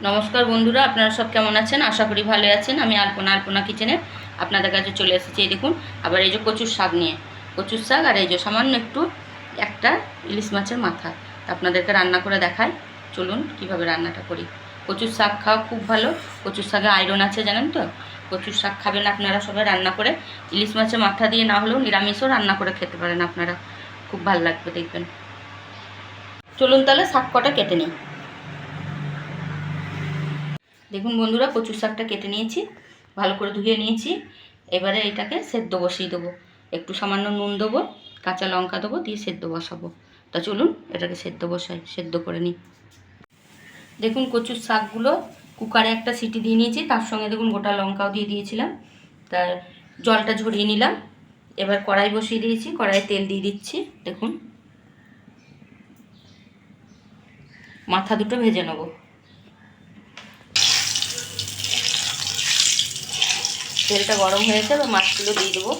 নমস্কার বন্ধুরা, আপনারা সব কেমন আছেন? আশা করি ভালো আছেন। আমি আলপনা আলপনা কিচেনে আপনাদের কাছে চলে এসেছি। এই দেখুন, আবার এই যে কচুর শাক নিয়ে। কচুর শাক আর এই যে সামান্য একটু, একটা ইলিশ মাছের মাথা। আপনাদেরকে রান্না করে দেখাই। চলুন কীভাবে রান্নাটা করি। কচুর শাক খাওয়া খুব ভালো। কচুর শাকে আয়রন আছে, জানেন তো? কচুর শাক খাবেন আপনারা সবাই রান্না করে। ইলিশ মাছের মাথা দিয়ে না হলেও নিরামিষও রান্না করে খেতে পারেন আপনারা। খুব ভালো লাগবে দেখবেন। চলুন তাহলে শাক কটা কেটে নিই। দেখুন বন্ধুরা, কচুর শাকটা কেটে নিয়েছি, ভালো করে ধুয়ে নিয়েছি। এবারে এটাকে সেদ্ধ বসিয়ে দেবো। একটু সামান্য নুন দেবো, কাঁচা লঙ্কা দেবো, দিয়ে সেদ্ধ বসাবো। তা চলুন, এটাকে সেদ্ধ বসাই, সেদ্ধ করে নিই। দেখুন কচুর শাকগুলো কুকারে একটা সিটি দিয়ে নিয়েছি, তার সঙ্গে দেখুন গোটা লঙ্কাও দিয়ে দিয়েছিলাম। তা জলটা ঝরিয়ে নিলাম। এবার কড়াই বসিয়ে দিয়েছি কড়াই তেল দিয়ে দিচ্ছি, দেখুন। মাথা দুটো ভেজে নেব। তেলটা গরম হয়েছে এবার মাছগুলো দিয়ে দেবো।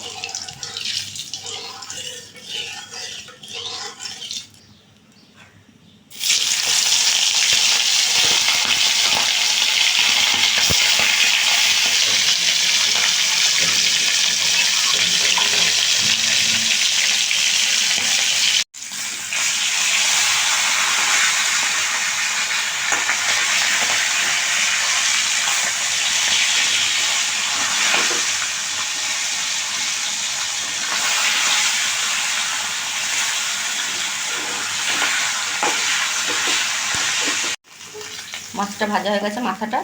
মাছটা ভাজা হয়ে গেছে, মাথাটা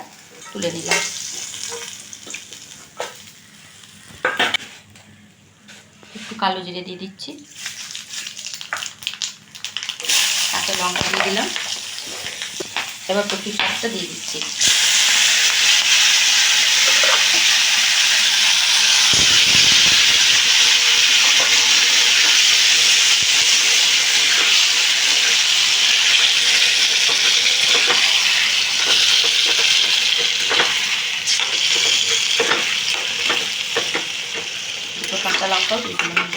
তুলে নিলাম। একটু কালো জিরে দিয়ে দিচ্ছি। কাঁচা লঙ্কা দিয়ে দিলাম। এবার প্রতি দিয়ে দিচ্ছি। দুটো কাঁচা লঙ্কাও দিয়ে দিলাম।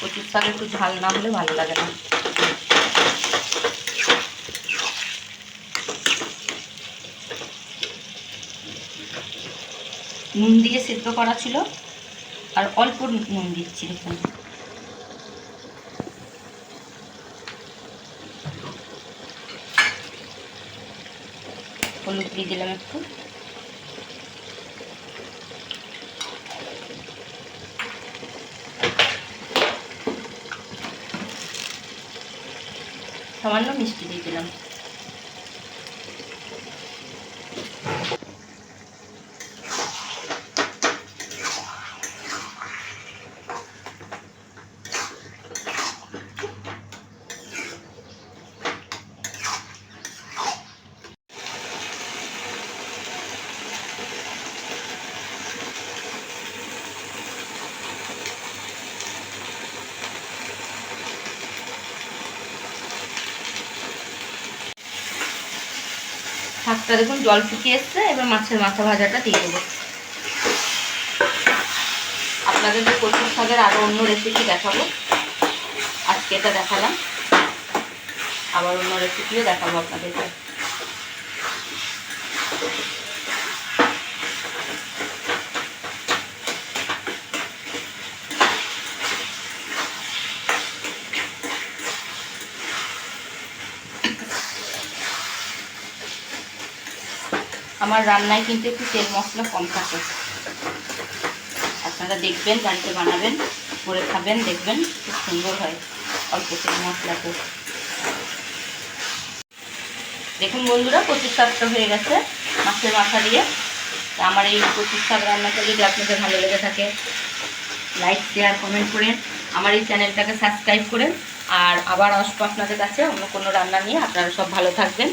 কচুর শাক একটু ঝাল না হলে ভালো লাগে না। নুন দিয়ে সেদ্ধ করা ছিল, আর অল্প নুন দিচ্ছি দেখুন হলুদ দিয়ে দিলাম একটু। সামান্য মিষ্টি দিয়ে দিলাম। শাকটা দেখুন, জল শুকিয়ে এসছে, এবার মাছের মাথা ভাজাটা দিয়ে দেবো। আপনাদের কচুর শাকের আরও অন্য রেসিপি দেখাবো। আজকে এটা দেখালাম। আবার অন্য রেসিপিও দেখাবো আপনাদেরকে। আমার রান্নায় কিন্তু একটু তেল মশলা কম থাকে। আপনারা দেখবেন, বাড়িতে বানাবেন, করে খাবেন, দেখবেন খুব সুন্দর হয় অল্প তেল মশলা মশলাতে দেখুন বন্ধুরা, কচুর শাকটা হয়ে গেছে মাছের মাথা দিয়ে। তা আমার এই কচুর শাক রান্নাটা যদি আপনাদের ভালো লেগে থাকে লাইক শেয়ার কমেন্ট করেন আমার এই চ্যানেলটাকে সাবস্ক্রাইব করেন আর আবার আসব আপনাদের কাছে অন্য কোনো রান্না নিয়ে। আপনারা সব ভালো থাকবেন।